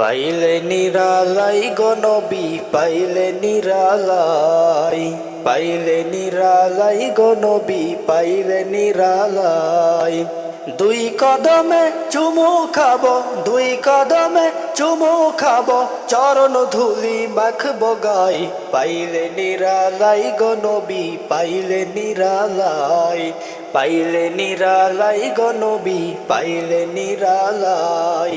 পাইলে নিরালাই গনবি পাইলে নিরালাই। পাইলে নিরালাই গনবি পাইলে নিরালাই। দুই কদমে চুমু খাব, দুই কদমে চুমু খাব, চরণ ধুলি মাখবো গাই পাইলে নিরালাই গনবি পাইলে নিরালাই। পাইলে নিরালাই গনবি পাইলে নিরালাই।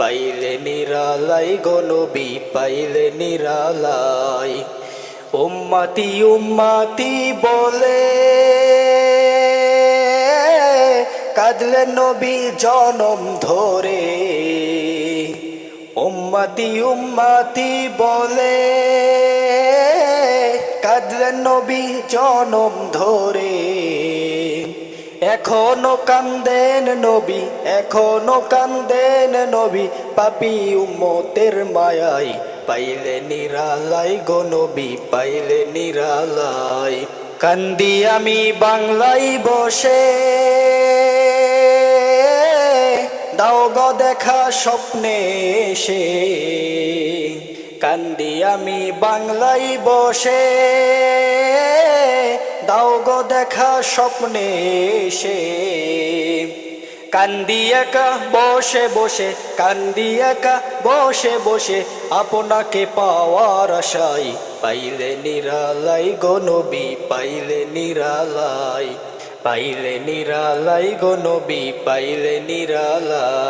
পাইলে নিরালাই গনবি পাইলে নিরালাই। উম্মাতি উম্মাতি বলে, কাঁদলে নবী জনম ধরে। উম্মাতি উম্মাতি বলে কাঁদলেন নবী জনম ধরে। এখনও কান্দেন নবী, এখনও কান্দেন নবী, পাপি উম্মতের মায়াই পাইলে নিরালাই গো নবী, পাইলে নিরালাই। কান্দি আমি বাংলাই বসে, দাও গো দেখা স্বপ্নে এসে। কান্দি আমি বাংলাই বসে দাও গো দেখা স্বপ্নে এসে। কান্দি একা, বসে বসে, কান্দি একা, বসে বসে, আপনাকে পাওয়ার আশাই পাইলে নিরালাই গো নবী, পাইলে নিরালাই। পাইলে নিরালাই গো নবী, পাইলে নিরালাই।